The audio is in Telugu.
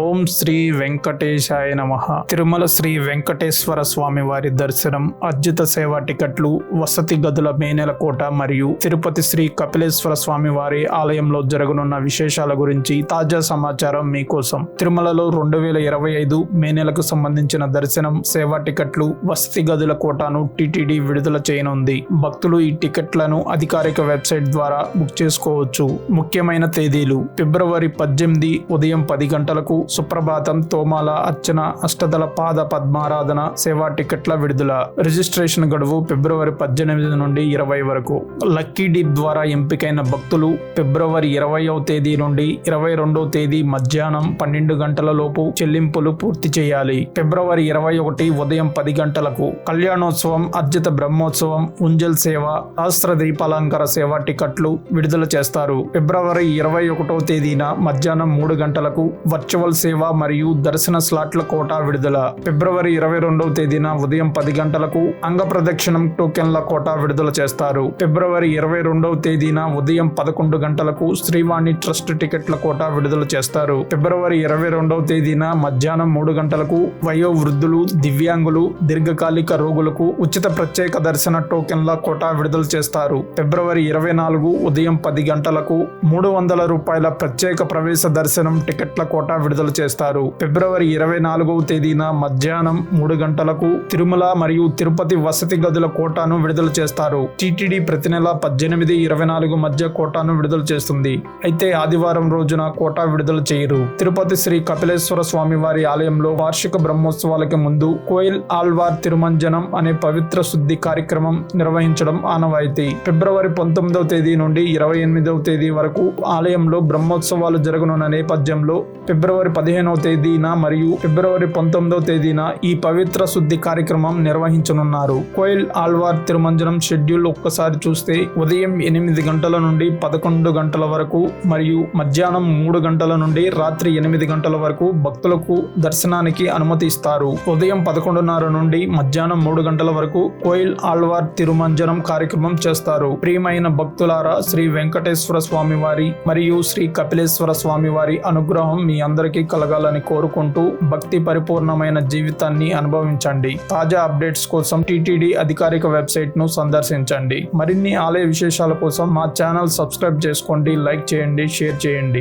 ఓం శ్రీ వెంకటేశాయ నమ. తిరుమల శ్రీ వెంకటేశ్వర స్వామి వారి దర్శనం అర్జిత సేవ టికెట్లు వసతి గదుల మేనెల కోట మరియు తిరుపతి శ్రీ కపిలేశ్వర స్వామి వారి ఆలయంలో జరగనున్న విశేషాల గురించి తాజా సమాచారం మీకోసం. తిరుమలలో రెండు వేల ఇరవై ఐదు మే నెలకు సంబంధించిన దర్శనం సేవా టికెట్లు వసతి గదుల కోటాను టిటిడి విడుదల చేయనుంది. భక్తులు ఈ టికెట్లను అధికారిక వెబ్సైట్ ద్వారా బుక్ చేసుకోవచ్చు. ముఖ్యమైన తేదీలు ఫిబ్రవరి పద్దెనిమిది ఉదయం పది గంటలకు సుప్రభాతం తోమాల అర్చన అష్టదల పాద పద్మారాధన సేవా టికెట్ల విడుదల. రిజిస్ట్రేషన్ గడువు ఫిబ్రవరి పద్దెనిమిది నుండి ఇరవై వరకు. లక్కీ డీప్ ద్వారా ఎంపికైన భక్తులు ఫిబ్రవరి ఇరవైవ తేదీ నుండి ఇరవై రెండవ తేదీ మధ్యాహ్నం పన్నెండు గంటల లోపు చెల్లింపులు పూర్తి చేయాలి. ఫిబ్రవరి ఇరవై ఒకటి ఉదయం పది గంటలకు. కళ్యాణోత్సవం అర్జిత బ్రహ్మోత్సవం ఉంజల్ సేవ శాస్త్ర దీపాలంకార సేవ టికెట్లు విడుదల చేస్తారు. ఫిబ్రవరి ఇరవై ఒకటో తేదీన మధ్యాహ్నం మూడు గంటలకు వర్చువల్ సేవ మరియు దర్శన స్లాట్ల కోటా విడుదల. ఫిబ్రవరి ఇరవై రెండవ తేదీన ఉదయం పది గంటలకు అంగ ప్రదక్షిణం టోకెన్ల కోటా విడుదల చేస్తారు. ఫిబ్రవరి ఇరవై రెండవ తేదీన ఉదయం పదకొండు గంటలకు శ్రీవాణి ట్రస్ట్ టికెట్ల కోటా విడుదల చేస్తారు. ఫిబ్రవరి ఇరవై రెండవ తేదీన మధ్యాహ్నం మూడు గంటలకు వయో వృద్ధులు దివ్యాంగులు దీర్ఘకాలిక రోగులకు ఉచిత ప్రత్యేక దర్శన టోకెన్ల కోటా విడుదల చేస్తారు. ఫిబ్రవరి ఇరవై నాలుగు ఉదయం పది గంటలకు మూడు వందల రూపాయల ప్రత్యేక ప్రవేశ దర్శనం టికెట్ల కోటా విడుదల చేస్తారు. ఫిబ్రవరి ఇరవై నాలుగవ తేదీన మధ్యాహ్నం మూడు గంటలకు తిరుమల మరియు తిరుపతి వసతి గదుల కోటాను విడుదల చేస్తారు. టిటిడి ప్రతి నెల పద్దెనిమిది ఇరవై నాలుగు మధ్య కోటాను విడుదల చేస్తుంది. అయితే ఆదివారం రోజున కోటా విడుదల చేయరు. తిరుపతి శ్రీ కపిలేశ్వర స్వామి వారి ఆలయంలో వార్షిక బ్రహ్మోత్సవాలకి ముందు కోయిల్ ఆల్వార్ తిరుమంజనం అనే పవిత్ర శుద్ధి కార్యక్రమం నిర్వహించడం ఆనవాయితీ. ఫిబ్రవరి పంతొమ్మిదవ తేదీ నుండి ఇరవై ఎనిమిదవ తేదీ వరకు ఆలయంలో బ్రహ్మోత్సవాలు జరగనున్న నేపథ్యంలో ఫిబ్రవరి పదిహేనవ తేదీన మరియు ఫిబ్రవరి పంతొమ్మిదవ తేదీన ఈ పవిత్ర శుద్ధి కార్యక్రమం నిర్వహించనున్నారు. కోయిల్ ఆల్వార్ తిరుమంజనం షెడ్యూల్ ఒక్కసారి చూస్తే ఉదయం ఎనిమిది గంటల నుండి పదకొండు గంటల వరకు మరియు మధ్యాహ్నం మూడు గంటల నుండి రాత్రి ఎనిమిది గంటల వరకు భక్తులకు దర్శనానికి అనుమతి ఇస్తారు. ఉదయం పదకొండున్నర నుండి మధ్యాహ్నం మూడు గంటల వరకు కోయిల్ ఆల్వార్ తిరుమంజనం కార్యక్రమం చేస్తారు. ప్రియమైన భక్తులారా శ్రీ వెంకటేశ్వర స్వామి వారి మరియు శ్రీ కపిలేశ్వర స్వామి వారి అనుగ్రహం మీ అందరికి అందరికీ కలగాలని కోరుకుంటూ భక్తి పరిపూర్ణమైన జీవితాన్ని అనుభవించండి. తాజా అప్డేట్స్ కోసం టీటీడీ అధికారిక వెబ్సైట్ను సందర్శించండి. మరిన్ని ఆలయ విశేషాల కోసం మా ఛానల్ సబ్స్క్రైబ్ చేసుకోండి లైక్ చేయండి షేర్ చేయండి.